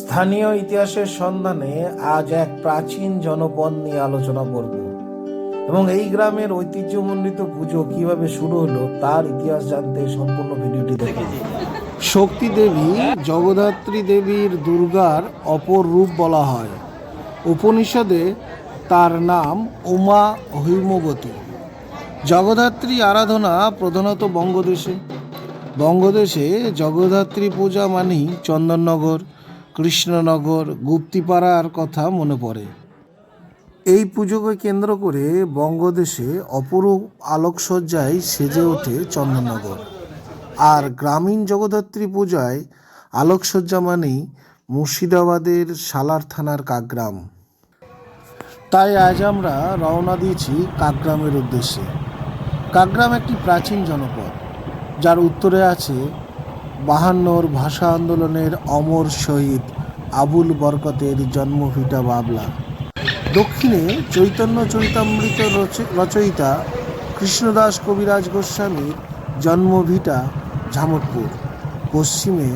স্থানীয় ইতিহাসের সন্ধানে আজ এক প্রাচীন জনপদ নিয়ে আলোচনা করব। এবং এই গ্রামের ঐতিহ্যমণ্ডিত পুজো কীভাবে শুরু হলো তার ইতিহাস জানতে সম্পূর্ণ ভিডিওটি দেখুন। শক্তি দেবী জগদ্ধাত্রী দেবীর দুর্গার অপর রূপ বলা হয়। উপনিষদে তার নাম উমা হৈমবতী জগদ্ধাত্রী আরাধনা প্রধানত বঙ্গদেশে। বঙ্গদেশে জগদ্ধাত্রী পূজা মানেই চন্দননগর। কৃষ্ণনগর গুপ্তিপাড়ার কথা মনে পড়ে। এই পুজোকে কেন্দ্র করে বঙ্গদেশে অপরূপ আলোকসজ্জায় সেজে ওঠে চন্দননগর। আর গ্রামীণ জগদ্ধাত্রী পূজায় আলোকসজ্জা মানেই মুর্শিদাবাদের সালার থানার কাকগ্রাম। তাই আজ আমরা রওনা দিয়েছি কাকগ্রামের উদ্দেশ্যে। কাকগ্রাম একটি প্রাচীন জনপদ, যার উত্তরে আছে বাহান্নর ভাষা আন্দোলনের অমর শহীদ আবুল বরকতের জন্মভিটা বাবলা। দক্ষিণে চৈতন্য চরিতামৃত রচ- রচয়িতা কৃষ্ণদাস কবিরাজ গোস্বামীর জন্মভিটা ঝামটপুর পশ্চিমে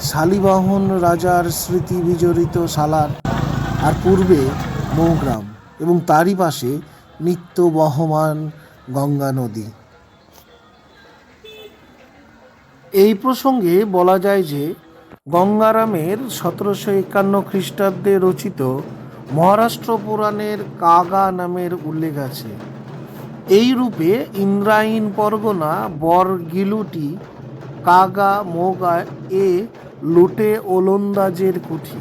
শালিবাহন রাজার স্মৃতি বিজড়িত সালার আর পূর্বে মৌগ্রাম এবং তারই পাশে নিত্য বহমান গঙ্গা নদী। এই প্রসঙ্গে বলা যায় যে গঙ্গারামের সতেরোশো একান্ন খ্রিস্টাব্দে রচিত মহারাষ্ট্র পুরাণের কাগা নামের উল্লেখ আছে। এই রূপে ইন্দ্রায়ণ পরগনা বরগিলুটি কাগা, মোগা এ লুটে ওলন্দাজের কুঠি।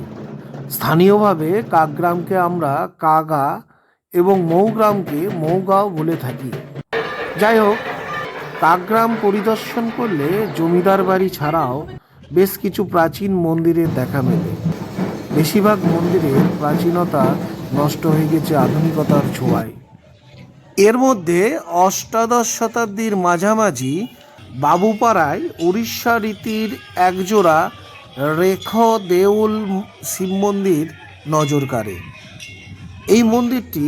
স্থানীয়ভাবে কাকগ্রামকে আমরা কাগা এবং মৌগ্রামকে মৌগাও বলে থাকি। যাই হোক কাকগ্রাম পরিদর্শন করলে জমিদার বাড়ি ছাড়াও বেশ কিছু প্রাচীন মন্দিরের দেখা মেলে। বেশিরভাগ মন্দিরের প্রাচীনতা নষ্ট হয়ে গেছে আধুনিকতার ছোঁয়ায়। এর মধ্যে অষ্টাদশ শতাব্দীর মাঝামাঝি বাবুপাড়ায় উড়িষ্যা রীতির একজোড়া রেখ দেউল শিব মন্দির নজর কাড়ে। এই মন্দিরটি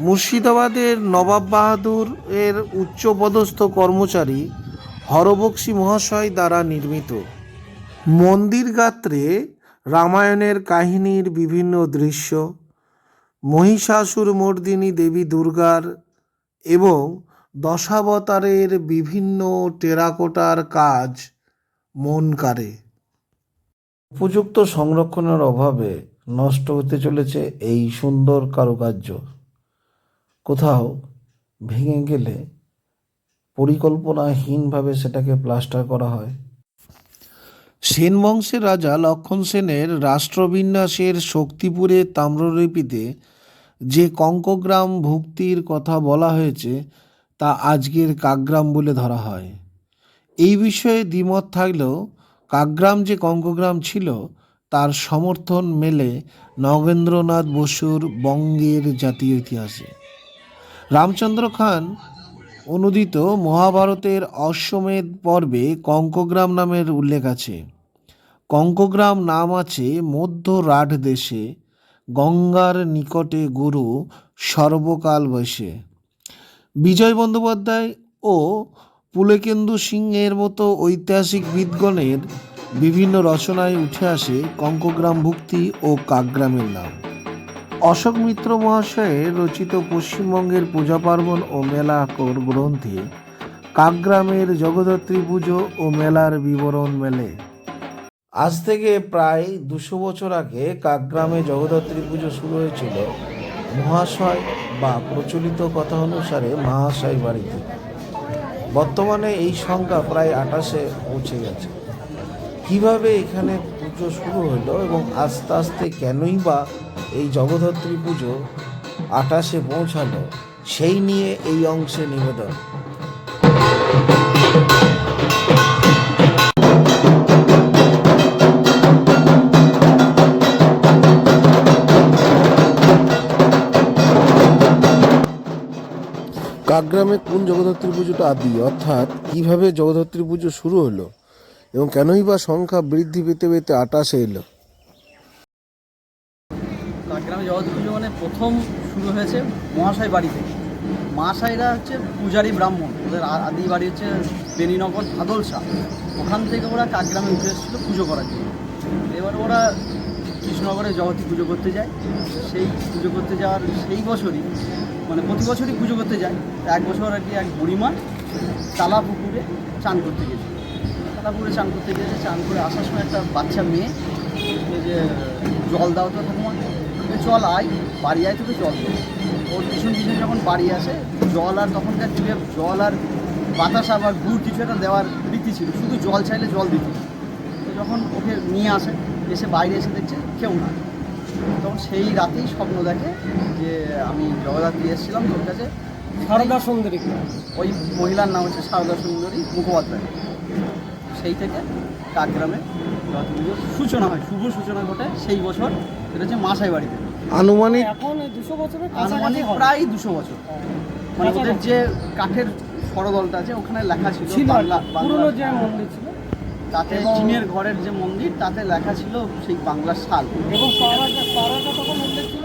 মুর্শিদাবাদের নবাব বাহাদুর এর উচ্চপদস্থ কর্মচারী হরবক্সী মহাশয় দ্বারা নির্মিত। মন্দির গাত্রে রামায়ণের কাহিনীর বিভিন্ন দৃশ্য, মহিষাসুর মর্দিনী দেবী দুর্গার এবং দশাবতারের বিভিন্ন টেরাকোটার কাজ মন কাড়ে। উপযুক্ত সংরক্ষণের অভাবে নষ্ট হতে চলেছে এই সুন্দর কারুকার্য। কোথাও ভেঙে গেলে পরিকল্পনাহীনভাবে সেটাকে প্লাস্টার করা হয়। সেন বংশের রাজা লক্ষণ সেনের রাষ্ট্রবিন্যাসের শক্তিপুরে তাম্রলিপিতে যে কঙ্কগ্রাম ভুক্তির কথা বলা হয়েছে, তা আজকের কাকগ্রাম বলে ধরা হয়। এই বিষয়ে দ্বিমত থাকলেও কাকগ্রাম যে কঙ্কগ্রাম ছিল, তার সমর্থন মেলে নগেন্দ্রনাথ বসুর বঙ্গের জাতীয় ইতিহাসে। রামচন্দ্র খান অনুদিত মহাভারতের অশ্বমেধ পর্বে কঙ্কগ্রাম নামের উল্লেখ আছে। কঙ্কগ্রাম নাম আছে মধ্য রাঢ় দেশে, গঙ্গার নিকটে গুরু সর্বকাল বসে। বিজয় বন্দ্যোপাধ্যায় ও পুলেকেন্দু সিংহের মতো ঐতিহাসিক বিদগণের বিভিন্ন রচনায় উঠে আসে কঙ্কগ্রাম ভুক্তি ও কাকগ্রামের নাম। অশোক মিত্র মহাশয়ের রচিত পশ্চিমবঙ্গের পূজা পার্বণ ও মেলা আকর গ্রন্থে কাকগ্রামের জগদ্ধাত্রী পুজো ও মেলার বিবরণ মেলে। আজ থেকে প্রায় দুশো বছর আগে কাকগ্রামে জগদ্ধাত্রী পুজো শুরু হয়েছিল। মহাশয় বা প্রচলিত কথা অনুসারে মহাশয় বাড়িতে। বর্তমানে এই সংখ্যা প্রায় আঠাশে পৌঁছে গেছে। কীভাবে এখানে পুজো শুরু হলো এবং আস্তে আস্তে কেনই বা এই জগদ্ধাত্রী পুজো আটাশে পৌঁছালো, সেই নিয়ে এই অংশে নিবেদন। কাকগ্রামে কোন জগদ্ধাত্রী পুজোটা আদি? অর্থাৎ, কীভাবে জগদ্ধাত্রী পুজো শুরু হলো? এবং কেনই বা সংখ্যা বৃদ্ধি পেতে পেতে আটাশে এলো কাকগ্রামে জগৎ পুজো মানে প্রথম শুরু হয়েছে মহাশয় বাড়ি থেকে। মহাশয়রা হচ্ছে পূজারী ব্রাহ্মণ। ওদের আদি বাড়ি হচ্ছে বেনীনগর ভাদলসা ওখান থেকে ওরা কাকগ্রামে উঠে এসেছিল পুজো করার জন্য। এবার ওরা কৃষ্ণনগরে জগতী পুজো করতে যায়। সেই পুজো করতে যাওয়ার সেই বছরই মানে প্রতি বছরই পুজো করতে যায়। এক বছর আর কি এক বুড়িমা তালা পুকুরে চান করতে গেছে। তালা পুকুরে চান করতে গেছে, চান করে আসার সময় একটা বাচ্চা মেয়ে যে জল দাও তো চল আয় বাড়ি আয় তোকে জল ওর পিছন পিছন যখন বাড়ি আসে জল আর তখনকার যুগে জল আর বাতাসা আবার গুড় কিছু একটা দেওয়ার রীতি ছিল। শুধু জল চাইলে জল দিত তো যখন ওকে নিয়ে আসে এসে বাইরে এসে দেখছে কেউ না। তখন সেই রাতেই স্বপ্ন দেখে যে আমি জগদ্ধাত্রী এসেছিলাম তোর কাছে। সারদা সুন্দরী ওই মহিলার নাম হচ্ছে সারদা সুন্দরী মুখোপাধ্যায়। সেই থেকে কাকগ্রামে সূচনা হয় শুভ সূচনা ঘটে সেই বছর এটা হচ্ছে মাসাই বাড়িতে। আনুমানিক এখন দুশো বছরের কাছাকাছি আনুমানিক হবে। প্রায় দুশো বছর। মানে ওদের যে কাঠের সরদলটা আছে ওখানে লেখা ছিল ছিল আর বাংলা কি। বাংলা যে মন্দির ছিল। তাতে এবং- চীনের ঘরের যে মন্দির তাতে লেখা ছিল সেই বাংলার সাল। এবং পাড়াটা পাড়াটা তখন উল্লেখ ছিল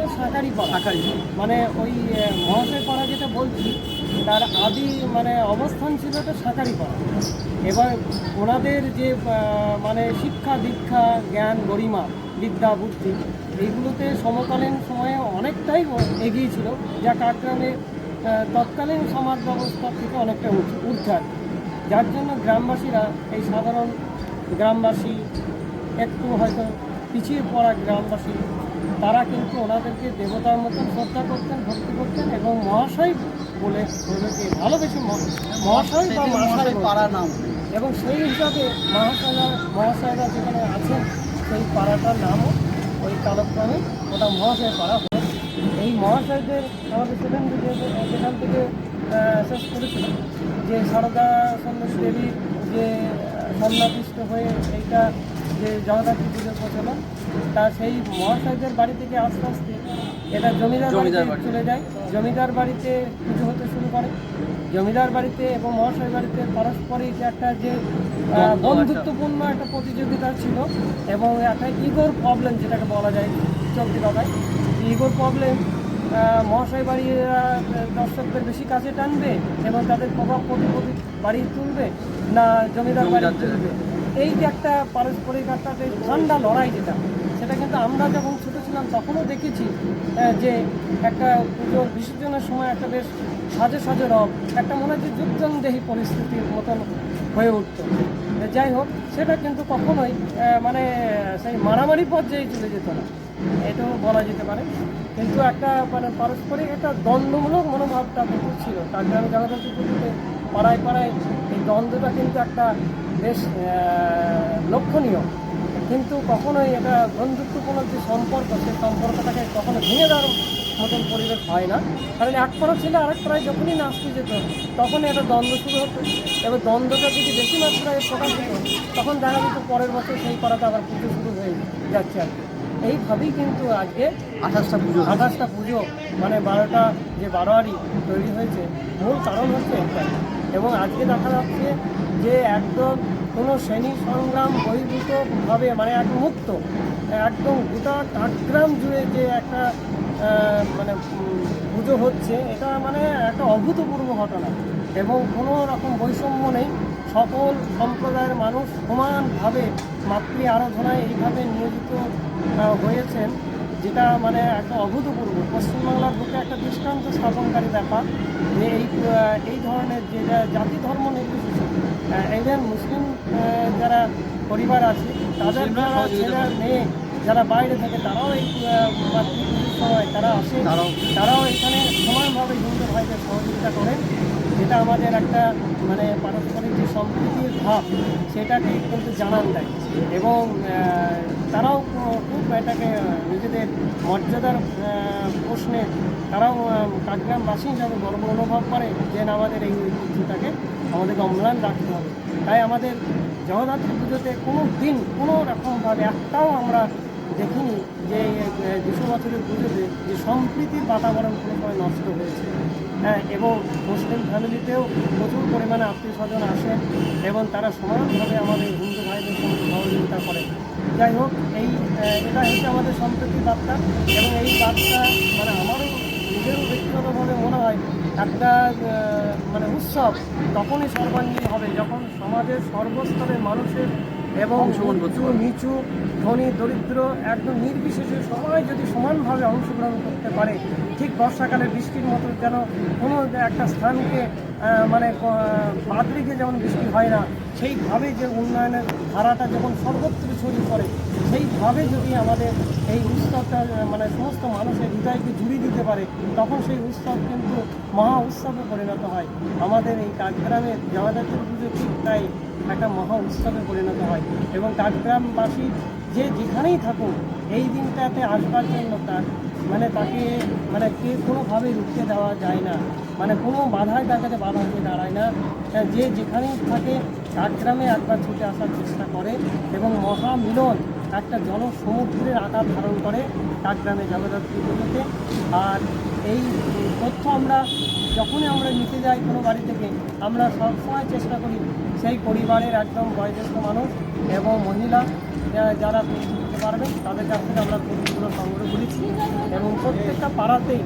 পাড়া। শাখারি। মানে ওই আহ, মহাশয় পাড়া যেটা বলছি তার আদি মানে অবস্থান ছিল এটা সাঁকারি পাড়া। এবার ওনাদের যে আহ, মানে শিক্ষা দীক্ষা জ্ঞান গরিমা বিদ্যা বুদ্ধি এইগুলোতে সমকালীন সময়ে অনেকটাই এগিয়ে ছিল যা কাকগ্রামে তৎকালীন সমাজ ব্যবস্থা থেকে অনেকটা ঊর্ধ্বে যার জন্য গ্রামবাসীরা এই সাধারণ গ্রামবাসী একটু হয়তো পিছিয়ে পড়া গ্রামবাসী তারা কিন্তু ওনাদেরকে দেবতার মতন শ্রদ্ধা করতেন ভক্তি করতেন এবং মহাশয় বলে ওদেরকে ভালোবেসে মহাশয় বা মহাশয় পাড়া নাম। এবং সেই হিসাবে মহাশয়রা মহাশয়রা যেখানে আছেন সেই পাড়াটার নামও ওই কালক্রমে ওটা মহাশয় করা হয়। এই মহাশয়দের আমাদের সেখান থেকে সেখান থেকে শেষ করেছিল যে সারদা সন্ন্যাসী দেবী যে সন্ন্যাপিষ্ট হয়ে এইটা যে জগদ্ধাত্রী পুজোর প্রচলন, তা সেই মহাশয়দের বাড়ি থেকে আস্তে আস্তে এটা জমিদার বাড়িতে চলে যায়। জমিদার বাড়িতে পুজো হতে শুরু করে। জমিদার বাড়িতে এবং মহাশয় বাড়িতে পারস্পরিক একটা যে বন্ধুত্বপূর্ণ একটা প্রতিযোগিতা ছিল এবং একটা ইগোর প্রবলেম যেটাকে বলা যায় চলতি কথায়। ইগোর প্রবলেম মহাশয় বাড়িরা দর্শকদের বেশি কাছে টানবে এবং তাদের প্রভাব প্রতিপত্তি বাড়িয়ে তুলবে না জমিদার বাড়ি তুলবে? এই যে একটা পারস্পরিক একটা যে ঠান্ডা লড়াই যেটা সেটা কিন্তু আমরা যখন ছোটো ছিলাম তখনও দেখেছি যে একটা পুজোর বিসর্জনের সময় একটা বেশ সাজে সাজে রব, একটা মনে হচ্ছে যুদ্ধন্দেহী পরিস্থিতির মতন হয়ে উঠতো। যাই হোক, সেটা কিন্তু কখনোই মানে সেই মারামারি পর্যায়ে চলে যেত না। এটাও বলা যেতে পারে। কিন্তু একটা মানে পারস্পরিক একটা দ্বন্দ্বমূলক মনোভাবটা কিন্তু ছিল। তার গ্রামে জগদ্ধাত্রী পুজোতে পাড়ায় পাড়ায় এই দ্বন্দ্বটা কিন্তু একটা বেশ লক্ষণীয়। কিন্তু কখনোই এটা বন্ধুত্বপূর্ণ যে সম্পর্ক সেই সম্পর্কটাকে কখনো ভেঙে দেওয়ার মতন পরিবেশ হয় না। কারণ এক পাড়া ছিল আরেক পাড়ায় যখনই নাচতে যেত তখনই একটা দ্বন্দ্ব শুরু হতো। এবার দ্বন্দ্বটা যদি বেশি মাত্রায় প্রকাশ হতো তখন দেখা যেত পরের বছর সেই পাড়াতে আবার পুজো শুরু হয়ে যাচ্ছে আর কি। এইভাবেই কিন্তু আজকে আঠাশটা পুজো আঠাশটা পুজো মানে বারোটা যে বারোয়ারি তৈরি হয়েছে মূল কারণ হচ্ছে একটাই। এবং আজকে দেখা যাচ্ছে যে একদম কোনো শ্রেণি সংগ্রাম বহির্ভূতভাবে মানে এক মুক্ত, একদম গোটা কাঠগ্রাম জুড়ে যে একটা মানে পুজো হচ্ছে, এটা মানে একটা অভূতপূর্ব ঘটনা। এবং কোনো রকম বৈষম্য নেই। সকল সম্প্রদায়ের মানুষ সমানভাবে মাতৃ আরাধনায় এইভাবে নিয়োজিত হয়েছেন, যেটা মানে একটা অভূতপূর্ব। পশ্চিমবাংলার বুকে একটা দৃষ্টান্ত স্থাপনকারী ব্যাপার যে এই এই ধরনের যে যা- জাতি ধর্ম নির্বিশেষে ইভেন মুসলিম যারা পরিবার আছে তাদের যারা ছেলে মেয়ে যারা বাইরে থাকে তারাও এই সময় তারা আসে তারাও। তারাও এখানে সমানভাবে হিন্দু ভাইদের সহযোগিতা করেন যেটা আমাদের একটা মানে পারস্পরিক যে সম্প্রীতির ভাব সেটাকে কিন্তু জানান দেয় এবং তারাও খুব এটাকে নিজেদের মর্যাদার প্রশ্নে তারাও কাকগ্রামবাসী হিসাবে গর্ব অনুভব করে যে আমাদের এই ঐতিহ্যটাকে আমাদেরকে অম্লান রাখতে হবে। তাই আমাদের জগদ্ধাত্রী পুজোতে কোনো দিন কোনো রকমভাবে একটাও আমরা দেখিনি যে দুশো বছরের পুজোতে যে সম্প্রীতির বাতাবরণ কোনো সময় নষ্ট হয়েছে। হ্যাঁ এবং মুসলিম ফ্যামিলিতেও প্রচুর পরিমাণে আত্মীয় স্বজন আসেন এবং তারা সমানভাবে আমাদের হিন্দু ভাইদের সঙ্গে সহযোগিতা করেন। যাই হোক, এই এটা হচ্ছে আমাদের সম্প্রীতির বার্তা এবং এই বার্তা মানে আমারও নিজেরও ব্যক্তিগতভাবে মনে হয় একটা মানে উৎসব তখনই সর্বাঙ্গীন হবে যখন সমাজের সর্বস্তরের মানুষের এবং উঁচু নিচু ধনী দরিদ্র একদম নির্বিশেষে সবাই যদি সমানভাবে অংশগ্রহণ করতে পারে ঠিক বর্ষাকালে বৃষ্টির মতো যেন কোনো একটা স্থানকে মানে বাদ রেখে যেমন বৃষ্টি হয় না সেইভাবে যে উন্নয়নের ধারাটা যখন সর্বত্র ছড়িয়ে পড়ে সেইভাবে যদি আমাদের এই উৎসবটা মানে সমস্ত মানুষের হৃদয়কে জুড়ে দিতে পারে, তখন সেই উৎসব কিন্তু মহা উৎসবে পরিণত হয়। আমাদের এই কাকগ্রামের জগন্নাথের পুজো ঠিক তাই একটা মহা উৎসবে পরিণত হয়। এবং কাকগ্রামবাসী যে যেখানেই থাকুক, এই দিনটাতে আসবার জন্য তার মানে তাকে মানে কে কোনোভাবেই রুখতে দেওয়া যায় না। মানে কোনো বাধায় কাছে বাধা হয়ে দাঁড়ায় না। যে যেখানেই থাকে কাকগ্রামে একবার ছুটে আসার চেষ্টা করে এবং মহামিলন একটা জনসমুদ্রের আকার ধারণ করে কাকগ্রামে জগদ্ধাত্রী পুজোতে। আর এই তথ্য আমরা যখনই আমরা নিতে যাই কোনো বাড়ি থেকে আমরা সবসময় চেষ্টা করি সেই পরিবারের একদম বয়োজ্যেষ্ঠ মানুষ এবং মহিলা যারা দিতে পারবেন তাদের কাছ থেকে আমরা তথ্যগুলো সংগ্রহ করেছি এবং প্রত্যেকটা পাড়াতেই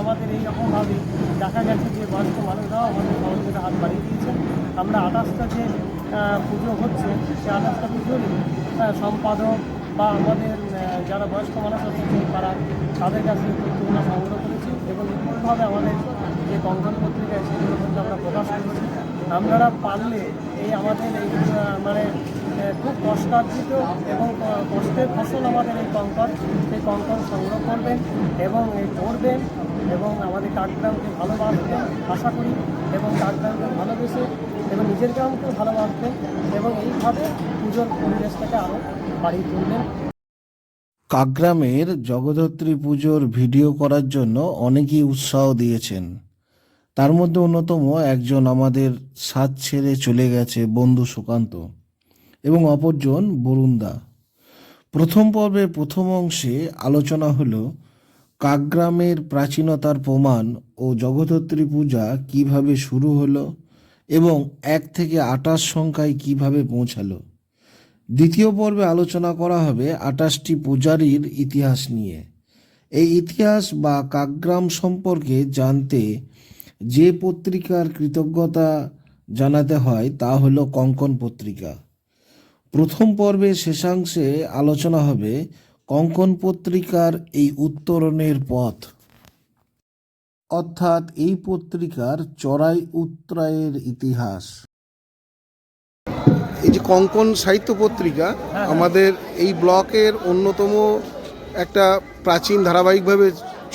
আমাদের এই রকমভাবে দেখা গেছে যে বয়স্ক মানুষরাও আমাদের সহযোগিতা হাত বাড়িয়ে দিয়েছেন। আমরা আঠাশটা যে পুজো হচ্ছে সেই আঠাশটা পুজোরই আহ, সম্পাদক বা আমাদের যারা বয়স্ক মানুষ আছে পাড়া তাদের কাছে তথ্যগুলো সংগ্রহ করেছি এবং নিপুণভাবে আমাদের যে কঙ্কন পত্রিকায় সেগুলো কিন্তু আমরা প্রকাশ করেছি। আপনারা পারলে এই আমাদের এই মানে খুব কষ্টার্জিত এবং কষ্টের ফসল আমাদের এই কঙ্কন, সেই কঙ্কন সংগ্রহ করবেন এবং এই করবেন এবং আমাদের কাকগ্রামকে ভালোবাসবেন, আশা করি, এবং কাকগ্রামকে ভালোবেসে এবং নিজের গ্রামকেও ভালোবাসবেন এবং এইভাবে পুজোর পরিবেশটাকে বাড়িয়ে তুলবেন কাকগ্রামের জগদ্ধাত্রী পুজোর ভিডিও করার জন্য অনেকেই উৎসাহ দিয়েছেন। তার মধ্যে অন্যতম একজন আমাদের সাত ছেড়ে চলে গেছে বন্ধু সুকান্ত এবং অপরজন বরুণদা। প্রথম পর্বের প্রথম অংশে আলোচনা হলো কাকগ্রামের প্রাচীনতার প্রমাণ ও জগদ্ধাত্রী পূজা কীভাবে শুরু হলো এবং এক থেকে আটাশ সংখ্যায় কীভাবে পৌঁছালো। দ্বিতীয় পর্বে আলোচনা করা হবে আটাশটি পূজারীর ইতিহাস নিয়ে। এই ইতিহাস বা কাকগ্রাম সম্পর্কে জানতে যে পত্রিকার কৃতজ্ঞতা জানাতে হয় তা হলো কঙ্কন পত্রিকা। প্রথম পর্বে শেষাংশে আলোচনা হবে কঙ্কন পত্রিকার এই উত্তরণের পথ। অর্থাৎ এই পত্রিকার চড়াই উত্তরায়ের ইতিহাস। এই যে কঙ্কন সাহিত্য পত্রিকা আমাদের এই ব্লকের অন্যতম একটা প্রাচীন ধারাবাহিকভাবে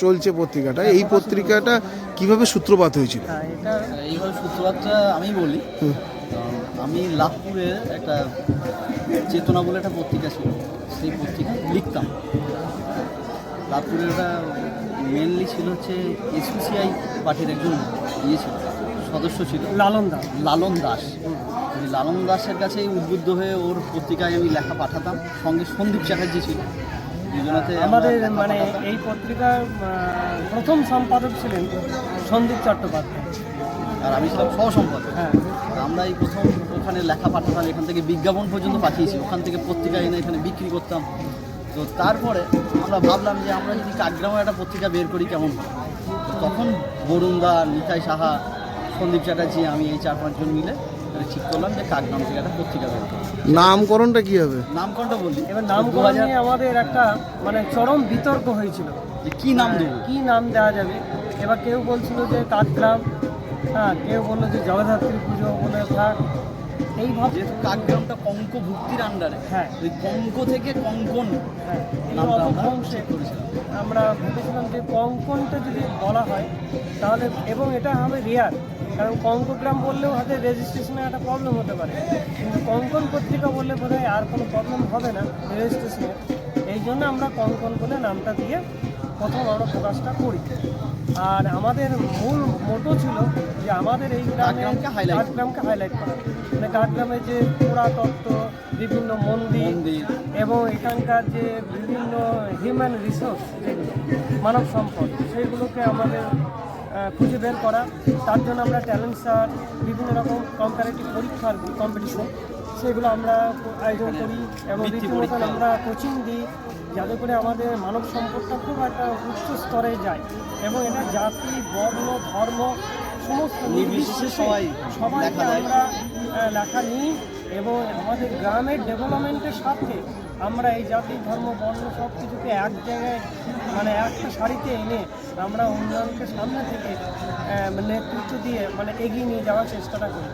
চলছে পত্রিকাটা এই পত্রিকাটা কীভাবে সূত্রপাত হয়েছিল? হ্যাঁ এটা এইভাবে সূত্রপাতটা আমি বলি। আমি লাভপুরের একটা চেতনা বলে একটা পত্রিকা ছিল সেই পত্রিকা লিখতাম। লাভপুরের ওটা মেনলি ছিল হচ্ছে এসপিসিআই পার্টির একজন ইয়ে ছিল সদস্য ছিল। লালন দা লালন দাস। লালন দাসের কাছেই উদ্বুদ্ধ হয়ে ওর পত্রিকায় আমি লেখা পাঠাতাম। সঙ্গে সন্দীপ চ্যাটার্জি ছিল দুজনাতে আমাদের মানে এই পত্রিকার প্রথম সম্পাদক ছিলেন সন্দীপ চট্টোপাধ্যায়। আর আমি ছিলাম সহ সম্পাদক হ্যাঁ আমরা এই প্রথম ওখানে লেখা পাঠাতাম এখান থেকে বিজ্ঞাপন পর্যন্ত পাঠিয়েছি। ওখান থেকে পত্রিকা এনে এখানে বিক্রি করতাম। তো তারপরে আমরা ভাবলাম যে আমরা যদি কাকগ্রামে একটা পত্রিকা বের করি কেমন হয়? তো তখন বরুণদা নিতাই সাহা সন্দীপ চ্যাটার্জি আমি এই চার পাঁচজন মিলে মানে ঠিক করলাম যে কাকগ্রাম থেকে একটা পত্রিকা বের করব নামকরণটা কি হবে? নামকরণটা বলি এবার নামকরণ নিয়ে আমাদের একটা মানে চরম বিতর্ক হয়েছিল। যে কী নাম দেবে? কী নাম দেওয়া যাবে? এবার কেউ বলছিল যে কাকগ্রাম হ্যাঁ কেউ বলল যে জগদ্ধাত্রী পুজো বলে থাক। যেহেতু কাকগ্রামটা কঙ্ক ভুক্তির আন্ডারে হ্যাঁ। ওই কঙ্ক থেকে কঙ্কন হ্যাঁ। নামটা আমরা অপভ্রংশে ঠিক করেছিলাম। আমরা ভেবেছিলাম যে কঙ্কনটা যদি বলা হয় তাহলে এবং এটা হবে রেয়ার কারণ কঙ্কগ্রাম বললেও হয়তো রেজিস্ট্রেশনে একটা প্রবলেম হতে পারে। কিন্তু কঙ্কন পত্রিকা বললে বোধ আর কোনো প্রবলেম হবে না রেজিস্ট্রেশনে এই জন্য আমরা কঙ্কন বলে নামটা দিয়ে প্রথম আমরা প্রকাশটা করি। আর আমাদের মূল মোটো ছিল যে আমাদের এই গ্রামে কাকগ্রামকে highlight করা। কাকগ্রামকে হাইলাইট করা। মানে কাকগ্রামে যে পুরাতত্ত্ব বিভিন্ন মন্দির এবং এখানকার যে বিভিন্ন হিউম্যান রিসোর্স যেগুলো মানব সম্পদ সেইগুলোকে আমাদের খুঁজে বের করা তার জন্য আমরা ট্যালেন্ট সার্চ বিভিন্ন রকম কম্পারেটিভ পরীক্ষার কম্পিটিশন সেগুলো আমরা আয়োজন করি এবং রীতিমতন আমরা কোচিং দিই যাতে করে আমাদের মানব সম্পদটা খুব একটা উচ্চ স্তরে যায় এবং এটা জাতি বর্ণ ধর্ম সমস্ত নির্বিশেষে সবাই সবাইকে আমরা লেখা নিই এবং আমাদের গ্রামের ডেভেলপমেন্টের সাথে আমরা এই জাতি ধর্ম বর্ণ সব কিছুকে এক জায়গায় মানে একটা শাড়িতে এনে আমরা উন্নয়নকে সামনে থেকে নেতৃত্ব দিয়ে মানে এগিয়ে নিয়ে যাওয়ার চেষ্টাটা করি।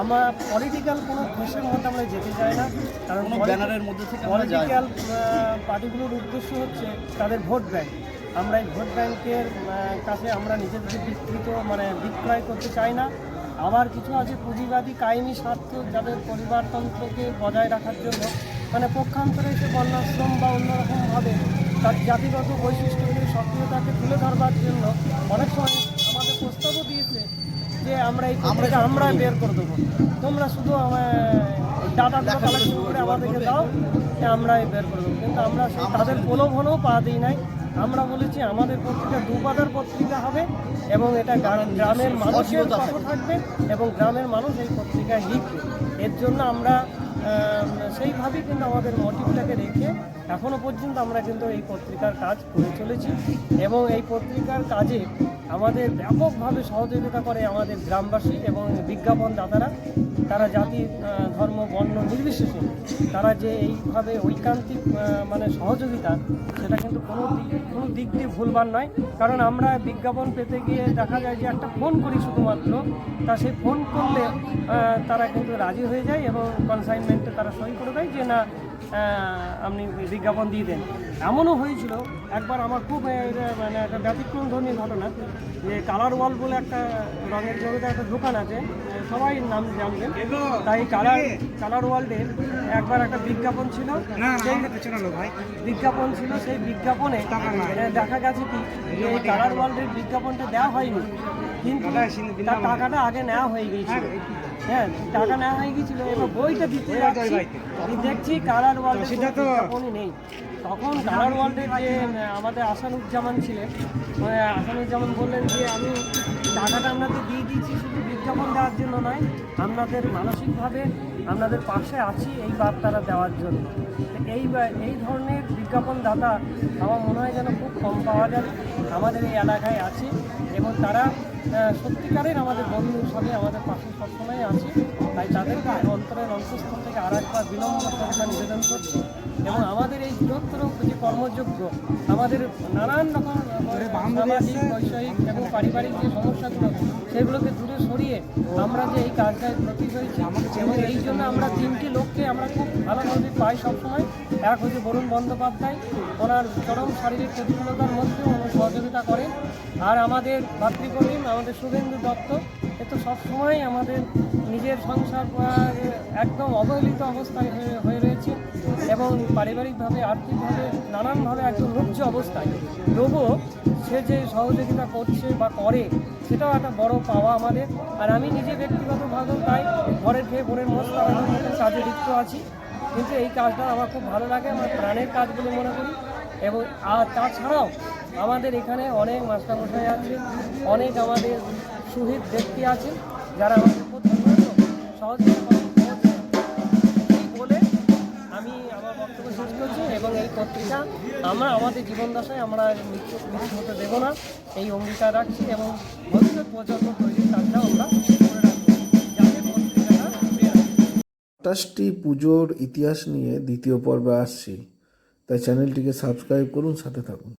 আমরা পলিটিক্যাল কোনো ফেসের মধ্যে আমরা যেতে চাই না কারণ ব্যানারের মধ্যে থেকে। পলিটিক্যাল পার্টিগুলোর উদ্দেশ্য হচ্ছে তাদের ভোট ব্যাংক। আমরা এই ভোট ব্যাংকের কাছে আমরা নিজেদের বিকৃত মানে বিক্রয় করতে চাই না। আবার কিছু আছে পুঁজিবাদী কায়েমি স্বার্থ যাদের পরিবারতন্ত্রকে বজায় রাখার জন্য মানে পক্ষান্তরে এসে বন্যাশ্রম বা অন্যরকমভাবে তার জাতিগত বৈশিষ্ট্যগুলির সক্রিয়তাকে তুলে ধরবার জন্য অনেক সময় আমাদের প্রস্তাবও দিয়েছে যে আমরা এই আমরা পত্রিকা সব আমরা বের করে দেবো। তোমরা শুধু ডাটাগুলো কালেকশন করে আমাদেরকে দাও যে আমরাই বের করে দেবো। কিন্তু আমরা সেই তাদের প্রলোভনও পা দিই নাই। আমরা বলেছি আমাদের পত্রিকা দুপাতার পত্রিকা হবে এবং এটা গ্রামের মানুষের পাশে কথা। থাকবে এবং গ্রামের মানুষ এই পত্রিকায় লিখবে এর জন্য আমরা সেইভাবেই কিন্তু আমাদের মোটিভটাকে রেখে এখনও পর্যন্ত আমরা কিন্তু এই পত্রিকার কাজ করে চলেছি এবং এই পত্রিকার কাজে আমাদের ব্যাপকভাবে সহযোগিতা করে আমাদের গ্রামবাসী এবং বিজ্ঞাপন দাতারা, তারা জাতি ধর্ম, বর্ণ নির্বিশেষে তারা যে এইভাবে ঐকান্তিক মানে সহযোগিতা, সেটা কিন্তু কোনো কোনো দিক দিয়ে ভুলবার নয়। কারণ আমরা বিজ্ঞাপন পেতে গিয়ে দেখা যায় যে একটা ফোন করি শুধুমাত্র, তা সেই ফোন করলে তারা কিন্তু রাজি হয়ে যায় এবং কনসাইনমেন্টে তারা সই করে দেয় যে না আপনি বিজ্ঞাপন দিয়ে দেন। এমনও হয়েছিল একবার আমার খুব মানে একটা ব্যতিক্রম ধর্মী ঘটনা যে কালার ওয়াল বলে একটা রঙের জগতে একটা দোকান আছে সবাই নাম জানবেন। তাই কালার কালার ওয়ার্ল্ডের একবার একটা বিজ্ঞাপন ছিল। বিজ্ঞাপন ছিল সেই বিজ্ঞাপনে দেখা গেছে কি যে এই কালার ওয়ার্ল্ডের বিজ্ঞাপনটা দেওয়া হয়নি। কিন্তু তার টাকাটা আগে নেওয়া হয়ে গিয়েছিল। হ্যাঁ টাকা নেওয়া হয়ে গিয়েছিল। এবার বইটা দিতে যাচ্ছি। আমি দেখছি কালার ওয়ার্ল্ডের কোনো বিজ্ঞাপনই নেই। তখন কালার ওয়ার্ল্ডের যে আমাদের আসানুজ্জামান ছিলেন আসানুজ্জামান বললেন যে আমি টাকাটা আপনাদের দিয়ে দিয়েছি শুধু বিজ্ঞাপন দেওয়ার জন্য নয় আপনাদের মানসিকভাবে আপনাদের পাশে আছি এই বার্তাটা দেওয়ার জন্য। এই এই ধরনের বিজ্ঞাপন দাতা আমার মনে হয় যেন খুব কম পাওয়া যাবে আমাদের এই এলাকায় আছে এবং তারা সত্যিকারের আমাদের বন্ধু হিসাবে আমাদের পাশে সবসময় আছে। তাই তাদেরকে আমি অন্তরের অন্তঃস্থল থেকে আর একবার বিনম্র শ্রদ্ধা নিবেদন করছি। এবং আমাদের এই বৃহত্তর যে কর্মযোগ্য আমাদের নানান রকম সামাজিক বৈষয়িক পারিবারিক যে সমস্যাগুলো, সেগুলোকে দূরে সরিয়ে আমরা যে এই কাজটায় প্রতি হয়েছি এবং এই জন্য আমরা তিনটি লোককে আমরা খুব ভালোভাবে পাই সবসময়। এক হচ্ছে বরুণ বন্দ্যোপাধ্যায়, ওনার চরম শারীরিক প্রতিকূলতার মধ্যেও সহযোগিতা করেন। আর আমাদের ভাতৃপ্রতিম আমাদের শুভেন্দু দত্ত তো সবসময় আমাদের নিজের সংসার একদম অবহেলিত অবস্থায় হয়ে হয়ে রয়েছে এবং পারিবারিকভাবে, আর্থিকভাবে, নানানভাবে একদম লুব্জ অবস্থায়। তবুও সে যে সহযোগিতা করছে বা করে, সেটাও একটা বড় পাওয়া আমাদের। আর আমি নিজে ব্যক্তিগতভাবেও তাই ঘরের খেয়ে বোনের মতো কাজে লিপ্ত আছি। কিন্তু এই কাজটা আমার খুব ভালো লাগে, আমার প্রাণের কাজ বলে মনে করি। এবং আর তাছাড়াও আমাদের এখানে অনেক মাস্টারমশাই আছে, অনেক আমাদের শহীদ ব্যক্তি আছেন, যারা। এই বলে আমি আমার বক্তব্য এবং এই পত্রিকা আমরা আমাদের জীবন দশায় আমরা মৃত্যু মৃত্যু হতে দেবো না। এই অঙ্গীকার রাখছি এবং ভবিষ্যৎ প্রজন্ম তৈরির আমরা পত্রিকাটা বের পুজোর ইতিহাস নিয়ে দ্বিতীয় পর্বে আসছি। তাই চ্যানেলটিকে সাবস্ক্রাইব করুন, সাথে থাকুন।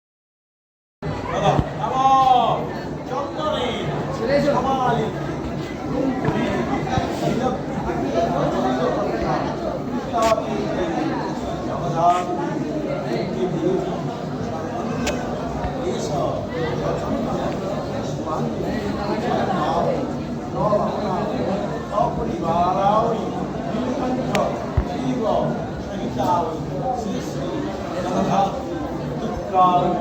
아,